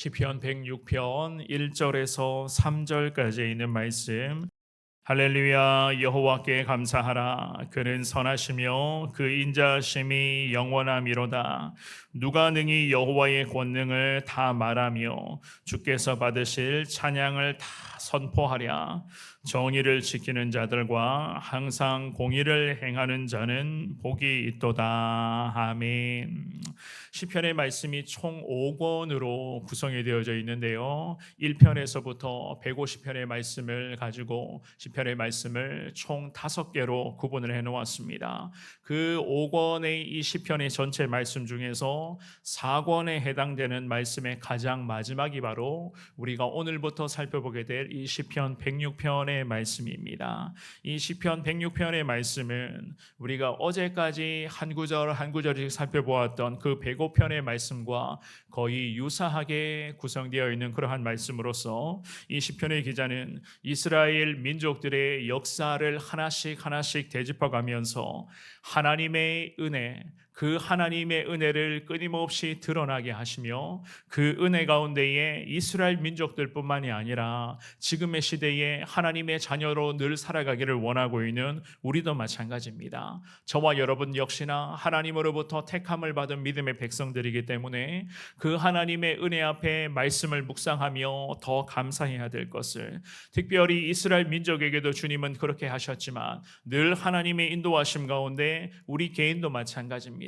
시편 106편 1절에서 3절까지 있는 말씀. 할렐루야 여호와께 감사하라. 그는 선하시며 그 인자심이 영원함이로다. 누가 능히 여호와의 권능을 다 말하며 주께서 받으실 찬양을 다 선포하랴 정의를 지키는 자들과 항상 공의를 행하는 자는 복이 있도다. 아멘. 시편의 말씀이 총 5권으로 구성이 되어져 있는데요. 1편에서부터 150편의 말씀을 가지고 시편의 말씀을 총 5개로 구분을 해 놓았습니다. 그 5권의 이 시편의 전체 말씀 중에서 4권에 해당되는 말씀의 가장 마지막이 바로 우리가 오늘부터 살펴보게 될 이 시편 106편 의 말씀입니다. 이 시편 106편의 말씀은 우리가 어제까지 한 구절 한 구절씩 살펴보았던 그 105편의 말씀과 거의 유사하게 구성되어 있는 그러한 말씀으로서 이 시편의 기자는 이스라엘 민족들의 역사를 하나씩 하나씩 되짚어 가면서 하나님의 은혜 그 하나님의 은혜를 끊임없이 드러나게 하시며 그 은혜 가운데에 이스라엘 민족들뿐만이 아니라 지금의 시대에 하나님의 자녀로 늘 살아가기를 원하고 있는 우리도 마찬가지입니다. 저와 여러분 역시나 하나님으로부터 택함을 받은 믿음의 백성들이기 때문에 그 하나님의 은혜 앞에 말씀을 묵상하며 더 감사해야 될 것을 특별히 이스라엘 민족에게도 주님은 그렇게 하셨지만 늘 하나님의 인도하심 가운데 우리 개인도 마찬가지입니다.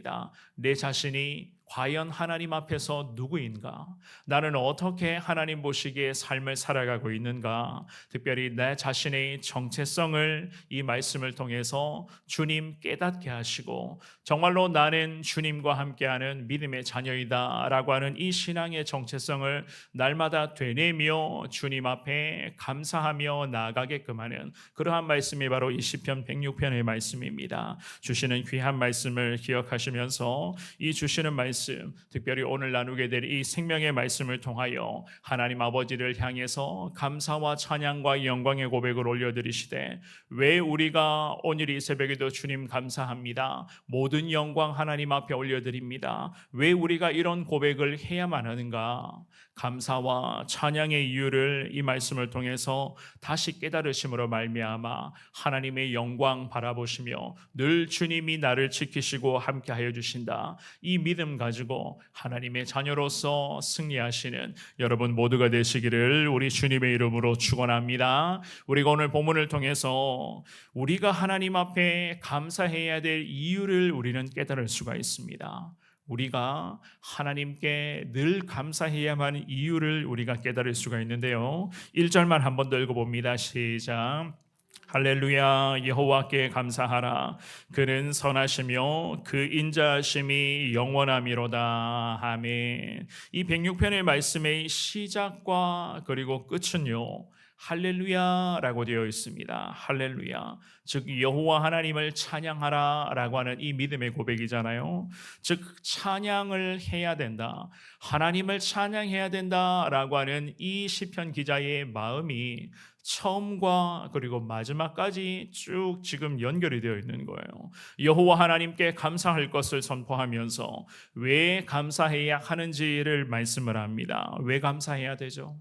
내 자신이 과연 하나님 앞에서 누구인가? 나는 어떻게 하나님 보시기에 삶을 살아가고 있는가? 특별히 내 자신의 정체성을 이 말씀을 통해서 주님 깨닫게 하시고 정말로 나는 주님과 함께하는 믿음의 자녀이다라고 하는 이 신앙의 정체성을 날마다 되뇌며 주님 앞에 감사하며 나아가게끔 하는 그러한 말씀이 바로 이 시편 106편의 말씀입니다. 주시는 귀한 말씀을 기억하시면서 이 주시는 말씀 말씀, 특별히 오늘 나누게 될 이 생명의 말씀을 통하여 하나님 아버지를 향해서 감사와 찬양과 영광의 고백을 올려드리시되 왜 우리가 오늘 이 새벽에도 주님 감사합니다. 모든 영광 하나님 앞에 올려드립니다. 왜 우리가 이런 고백을 해야만 하는가? 감사와 찬양의 이유를 이 말씀을 통해서 다시 깨달으심으로 말미암아 하나님의 영광 바라보시며 늘 주님이 나를 지키시고 함께하여 주신다. 이 믿음 가 지고 하나님의 자녀로서 승리하시는 여러분 모두가 되시기를 우리 주님의 이름으로 축원합니다. 우리가 오늘 본문을 통해서 우리가 하나님 앞에 감사해야 될 이유를 우리는 깨달을 수가 있습니다. 우리가 하나님께 늘 감사해야만 이유를 우리가 깨달을 수가 있는데요. 1절만 한 번 더 읽어봅니다. 시작. 할렐루야 여호와께 감사하라 그는 선하시며 그 인자심이 영원함이로다 아멘 이 106편의 말씀의 시작과 그리고 끝은요 할렐루야라고 되어 있습니다. 할렐루야. 즉 여호와 하나님을 찬양하라라고 하는 이 믿음의 고백이잖아요. 즉 찬양을 해야 된다. 하나님을 찬양해야 된다라고 하는 이 시편 기자의 마음이 처음과 그리고 마지막까지 쭉 지금 연결이 되어 있는 거예요. 여호와 하나님께 감사할 것을 선포하면서 왜 감사해야 하는지를 말씀을 합니다. 왜 감사해야 되죠?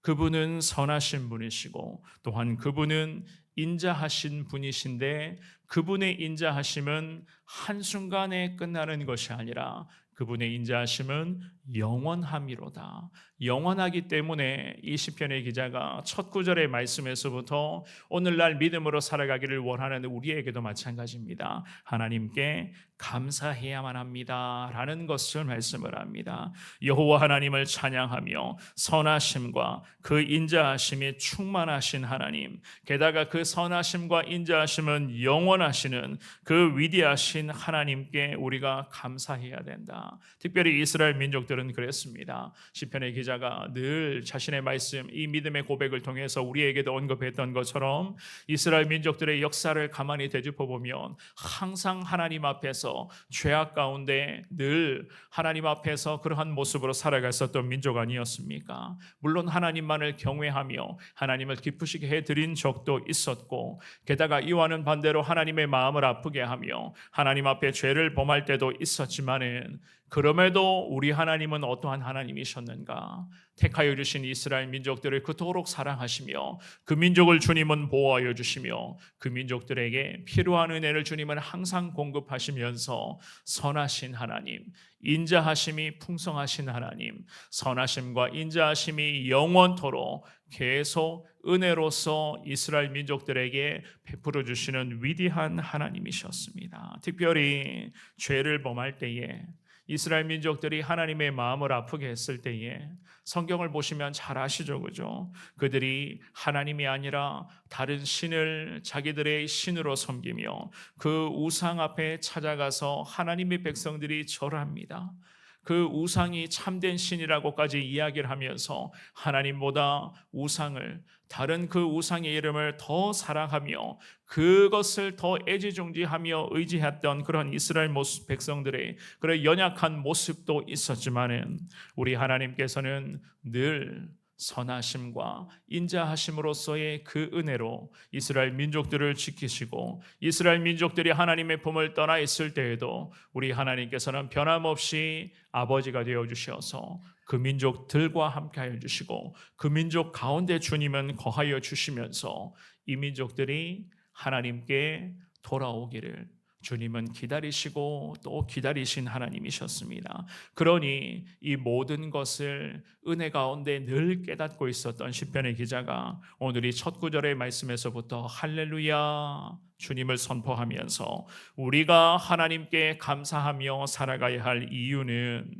그분은 선하신 분이시고 또한 그분은 인자하신 분이신데 그분의 인자하심은 한순간에 끝나는 것이 아니라 그분의 인자하심은 영원함이로다. 영원하기 때문에 이 시편의 기자가 첫 구절의 말씀에서부터 오늘날 믿음으로 살아가기를 원하는 우리에게도 마찬가지입니다. 하나님께 감사해야만 합니다라는 것을 말씀을 합니다. 여호와 하나님을 찬양하며 선하심과 그 인자하심이 충만하신 하나님, 게다가 그 선하심과 인자하심은 영원하시는 그 위대하신 하나님께 우리가 감사해야 된다. 특별히 이스라엘 민족 들은 그랬습니다. 시편의 기자가 늘 자신의 말씀, 이 믿음의 고백을 통해서 우리에게도 언급했던 것처럼 이스라엘 민족들의 역사를 가만히 되짚어 보면 항상 하나님 앞에서 죄악 가운데 늘 하나님 앞에서 그러한 모습으로 살아갔었던 민족 아니었습니까? 물론 하나님만을 경외하며 하나님을 기쁘시게 해드린 적도 있었고 게다가 이와는 반대로 하나님의 마음을 아프게 하며 하나님 앞에 죄를 범할 때도 있었지만은 그럼에도 우리 하나님 하나님은 어떠한 하나님이셨는가? 택하여 주신 이스라엘 민족들을 그토록 사랑하시며 그 민족을 주님은 보호하여 주시며 그 민족들에게 필요한 은혜를 주님은 항상 공급하시면서 선하신 하나님, 인자하심이 풍성하신 하나님, 선하심과 인자하심이 영원토록 계속 은혜로서 이스라엘 민족들에게 베풀어 주시는 위대한 하나님이셨습니다. 특별히 죄를 범할 때에 이스라엘 민족들이 하나님의 마음을 아프게 했을 때에 성경을 보시면 잘 아시죠, 그죠? 그들이 하나님이 아니라 다른 신을 자기들의 신으로 섬기며 그 우상 앞에 찾아가서 하나님의 백성들이 절합니다. 그 우상이 참된 신이라고까지 이야기를 하면서 하나님보다 우상을 다른 그 우상의 이름을 더 사랑하며 그것을 더 애지중지하며 의지했던 그런 이스라엘 모습 백성들의 그런 연약한 모습도 있었지만은 우리 하나님께서는 늘 선하심과 인자하심으로서의 그 은혜로 이스라엘 민족들을 지키시고 이스라엘 민족들이 하나님의 품을 떠나 있을 때에도 우리 하나님께서는 변함없이 아버지가 되어 주셔서 그 민족들과 함께하여 주시고 그 민족 가운데 주님은 거하여 주시면서 이 민족들이 하나님께 돌아오기를 주님은 기다리시고 또 기다리신 하나님이셨습니다. 그러니 이 모든 것을 은혜 가운데 늘 깨닫고 있었던 시편의 기자가 오늘 이 첫 구절의 말씀에서부터 할렐루야 주님을 선포하면서 우리가 하나님께 감사하며 살아가야 할 이유는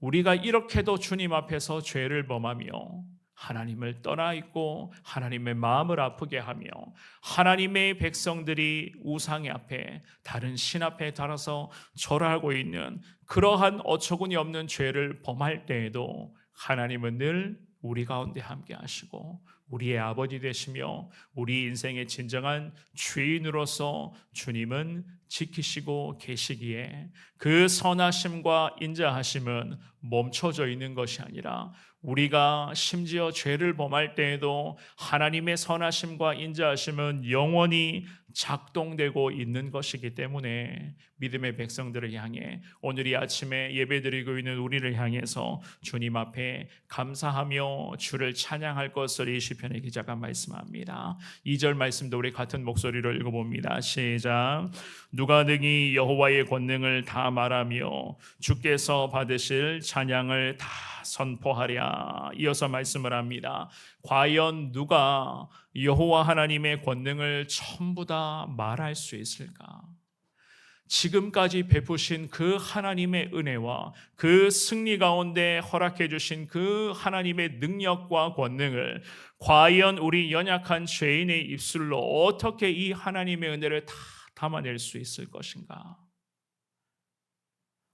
우리가 이렇게도 주님 앞에서 죄를 범하며 하나님을 떠나 있고 하나님의 마음을 아프게 하며 하나님의 백성들이 우상의 앞에 다른 신 앞에 달아서 절하고 있는 그러한 어처구니 없는 죄를 범할 때에도 하나님은 늘 우리 가운데 함께 하시고 우리의 아버지 되시며 우리 인생의 진정한 주인으로서 주님은 지키시고 계시기에 그 선하심과 인자하심은 멈춰져 있는 것이 아니라 우리가 심지어 죄를 범할 때에도 하나님의 선하심과 인자하심은 영원히 작동되고 있는 것이기 때문에 믿음의 백성들을 향해 오늘 이 아침에 예배드리고 있는 우리를 향해서 주님 앞에 감사하며 주를 찬양할 것을 이시 편의 기자가 말씀합니다. 2절 말씀도 우리 같은 목소리로 읽어봅니다. 시작. 누가 등이 여호와의 권능을 다 말하며 주께서 받으실 찬양을 다 선포하랴. 이어서 말씀을 합니다. 과연 누가 여호와 하나님의 권능을 전부 다 말할 수 있을까? 지금까지 베푸신 그 하나님의 은혜와 그 승리 가운데 허락해 주신 그 하나님의 능력과 권능을 과연 우리 연약한 죄인의 입술로 어떻게 이 하나님의 은혜를 다 담아낼 수 있을 것인가?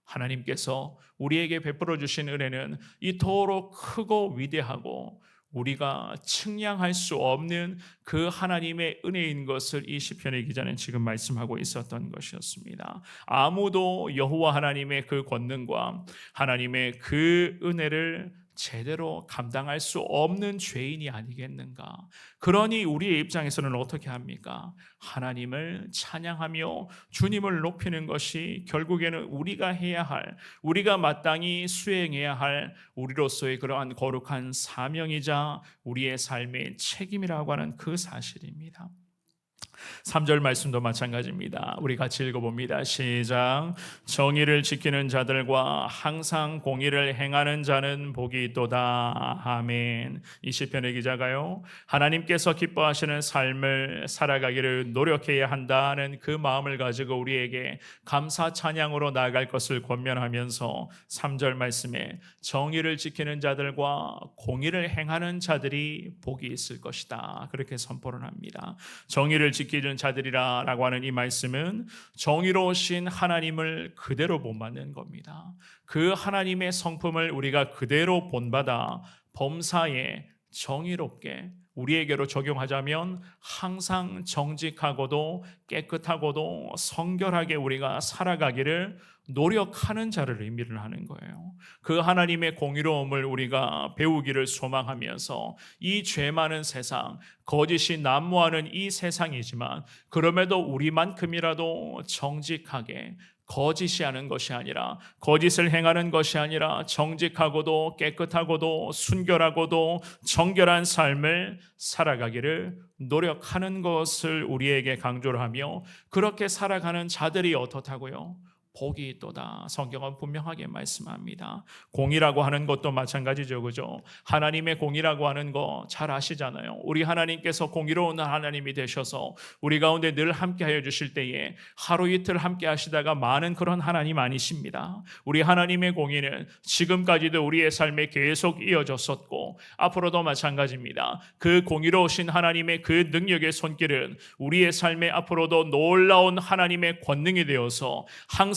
하나님께서 우리에게 베풀어 주신 은혜는 이토록 크고 위대하고 우리가 측량할 수 없는 그 하나님의 은혜인 것을 이 시편의 기자는 지금 말씀하고 있었던 것이었습니다. 아무도 여호와 하나님의 그 권능과 하나님의 그 은혜를 제대로 감당할 수 없는 죄인이 아니겠는가? 그러니 우리의 입장에서는 어떻게 합니까? 하나님을 찬양하며 주님을 높이는 것이 결국에는 우리가 해야 할, 우리가 마땅히 수행해야 할 우리로서의 그러한 거룩한 사명이자 우리의 삶의 책임이라고 하는 그 사실입니다. 3절 말씀도 마찬가지입니다. 우리 같이 읽어봅니다. 시작. 정의를 지키는 자들과 항상 공의를 행하는 자는 복이 있도다. 아멘. 이 시편의 기자가요. 하나님께서 기뻐하시는 삶을 살아가기를 노력해야 한다는 그 마음을 가지고 우리에게 감사 찬양으로 나아갈 것을 권면하면서 3절 말씀에 정의를 지키는 자들과 공의를 행하는 자들이 복이 있을 것이다. 그렇게 선포를 합니다. 정의를 지키 지키는 자들이라 라고 하는 이 말씀은 정의로우신 하나님을 그대로 본받는 겁니다. 그 하나님의 성품을 우리가 그대로 본받아 범사에 정의롭게 우리에게로 적용하자면 항상 정직하고도 깨끗하고도 성결하게 우리가 살아가기를 노력하는 자를 의미를 하는 거예요. 그 하나님의 공의로움을 우리가 배우기를 소망하면서 이 죄 많은 세상, 거짓이 난무하는 이 세상이지만 그럼에도 우리만큼이라도 정직하게 거짓이 하는 것이 아니라 거짓을 행하는 것이 아니라 정직하고도 깨끗하고도 순결하고도 정결한 삶을 살아가기를 노력하는 것을 우리에게 강조를 하며 그렇게 살아가는 자들이 어떻다고요? 복이 있도다. 성경은 분명하게 말씀합니다. 공이라고 하는 것도 마찬가지죠. 그죠? 하나님의 공이라고 하는 거 잘 아시잖아요. 우리 하나님께서 공의로운 하나님이 되셔서 우리 가운데 늘 함께 하여 주실 때에 하루 이틀 함께 하시다가 많은 그런 하나님 아니십니다. 우리 하나님의 공의는 지금까지도 우리의 삶에 계속 이어졌었고 앞으로도 마찬가지입니다. 그 공의로우신 하나님의 그 능력의 손길은 우리의 삶에 앞으로도 놀라운 하나님의 권능이 되어서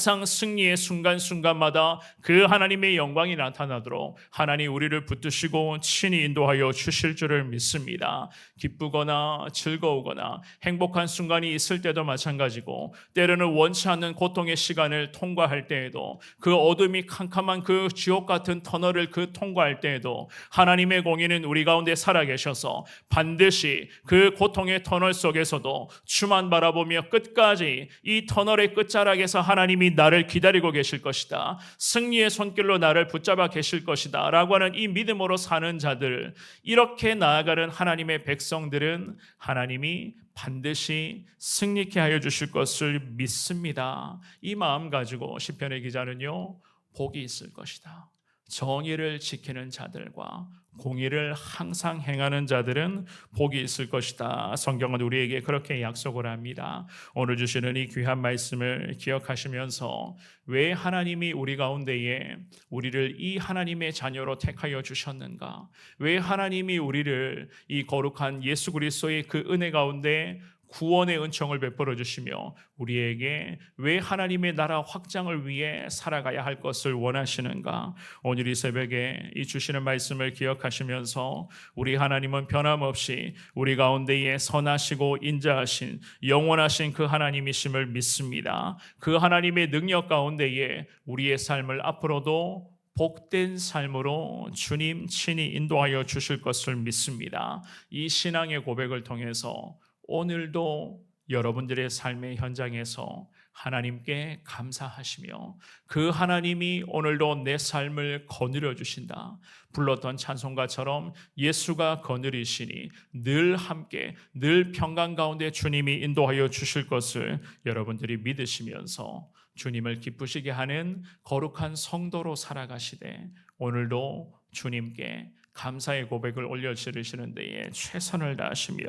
항상 승리의 순간순간마다 그 하나님의 영광이 나타나도록 하나님 우리를 붙드시고 친히 인도하여 주실 줄을 믿습니다. 기쁘거나 즐거우거나 행복한 순간이 있을 때도 마찬가지고 때로는 원치 않는 고통의 시간을 통과할 때에도 그 어둠이 캄캄한 그 지옥 같은 터널을 그 통과할 때에도 하나님의 공의는 우리 가운데 살아계셔서 반드시 그 고통의 터널 속에서도 주만 바라보며 끝까지 이 터널의 끝자락에서 하나님이 나를 기다리고 계실 것이다. 승리의 손길로 나를 붙잡아 계실 것이다. 라고 하는 이 믿음으로 사는 자들, 이렇게 나아가는 하나님의 백성들은 하나님이 반드시 승리케 하여 주실 것을 믿습니다. 이 마음 가지고 시편의 기자는요, 복이 있을 것이다. 정의를 지키는 자들과 공의를 항상 행하는 자들은 복이 있을 것이다. 성경은 우리에게 그렇게 약속을 합니다. 오늘 주시는 이 귀한 말씀을 기억하시면서 왜 하나님이 우리 가운데에 우리를 이 하나님의 자녀로 택하여 주셨는가? 왜 하나님이 우리를 이 거룩한 예수 그리스도의 그 은혜 가운데 구원의 은총을 베풀어 주시며 우리에게 왜 하나님의 나라 확장을 위해 살아가야 할 것을 원하시는가? 오늘 이 새벽에 이 주시는 말씀을 기억하시면서 우리 하나님은 변함없이 우리 가운데에 선하시고 인자하신 영원하신 그 하나님이심을 믿습니다. 그 하나님의 능력 가운데에 우리의 삶을 앞으로도 복된 삶으로 주님 친히 인도하여 주실 것을 믿습니다. 이 신앙의 고백을 통해서 오늘도 여러분들의 삶의 현장에서 하나님께 감사하시며 그 하나님이 오늘도 내 삶을 거느려 주신다. 불렀던 찬송가처럼 예수가 거느리시니 늘 함께 늘 평강 가운데 주님이 인도하여 주실 것을 여러분들이 믿으시면서 주님을 기쁘시게 하는 거룩한 성도로 살아가시되 오늘도 주님께 감사의 고백을 올려 지르시는 데에 최선을 다하시며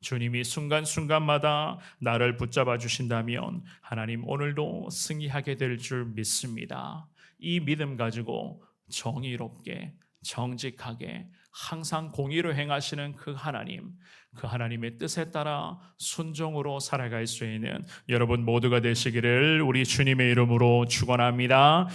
주님이 순간순간마다 나를 붙잡아 주신다면 하나님 오늘도 승리하게 될 줄 믿습니다. 이 믿음 가지고 정의롭게 정직하게 항상 공의로 행하시는 그 하나님, 그 하나님의 뜻에 따라 순종으로 살아갈 수 있는 여러분 모두가 되시기를 우리 주님의 이름으로 축원합니다.